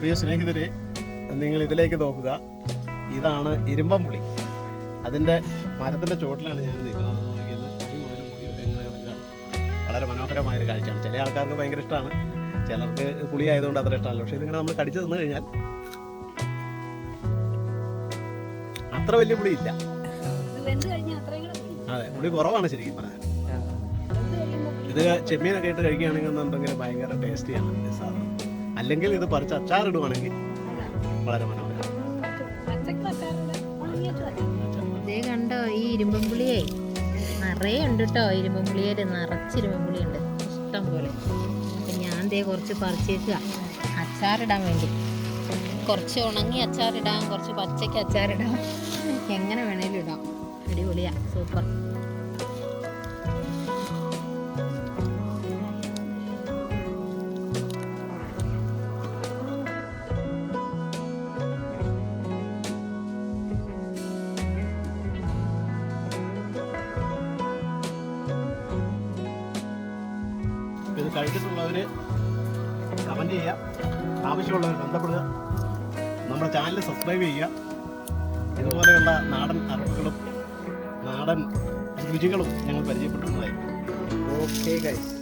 പ്രിയ സ്നേഹിതരെ നിങ്ങൾ ഇതിലേക്ക് നോക്കുക. ഇതാണ് ഇരുമ്പം പുളി. അതിന്റെ മരത്തിന്റെ ചോട്ടിലാണ് ഞാൻ നിൽക്കുന്നത് വളരെ മനോഹരമായ ഒരു കാഴ്ചയാണ്. ചില ആൾക്കാർക്ക് ഭയങ്കര ഇഷ്ടമാണ് ചിലർക്ക് പുളി ആയതുകൊണ്ട് അത്ര ഇഷ്ടമല്ല പക്ഷേ ഇതിങ്ങനെ നമ്മൾ കടിച്ച് തന്നു കഴിഞ്ഞാൽ അത്ര വലിയ പുളി ഇല്ല അതെ പുളി കുറവാണ് ശരിക്കും പുളി. ഇത് ചെമ്മീനൊക്കെ ഇട്ട് കഴിക്കുകയാണെങ്കിൽ എന്നുണ്ടെങ്കിൽ ഭയങ്കര ടേസ്റ്റിയാണ്. സാധനം അല്ലെങ്കിൽ ഇത് പറിച്ച് അച്ചാറിടുവാണെങ്കിൽ വളരെ മനോഹരം. ഇതേ കണ്ടോ ഈ ഇരുമ്പുളിയേ നിറയെ ഉണ്ട് കേട്ടോ ഇരുമ്പുളിയേൽ നിറച്ച് ഇരുമ്പുളിയുണ്ട് ഇഷ്ടം പോലെ. അപ്പം ഞാൻ ദേ കുറച്ച് പറിച്ചേക്കുക. അച്ചാറിടാൻ വേണ്ടി. കുറച്ച് ഉണങ്ങി അച്ചാറിടാം കുറച്ച് പച്ചയ്ക്ക് അച്ചാറിടാം. എങ്ങനെ വേണേലും ഇടാം. അടിപൊളിയാ. സൂപ്പർ. ഇത് കഴിച്ചിട്ടുള്ളവർ കമന്റ് ചെയ്യുക. ആവശ്യമുള്ളവർ ബന്ധപ്പെടുക. നമ്മുടെ ചാനൽ സബ്സ്ക്രൈബ് ചെയ്യുക. ഇതുപോലെയുള്ള നാടൻ അറിവുകളും നാടൻ രുചികളും ഞങ്ങൾ പരിചയപ്പെടുത്തുന്നതായിരിക്കും ഓക്കെ ഗൈസ്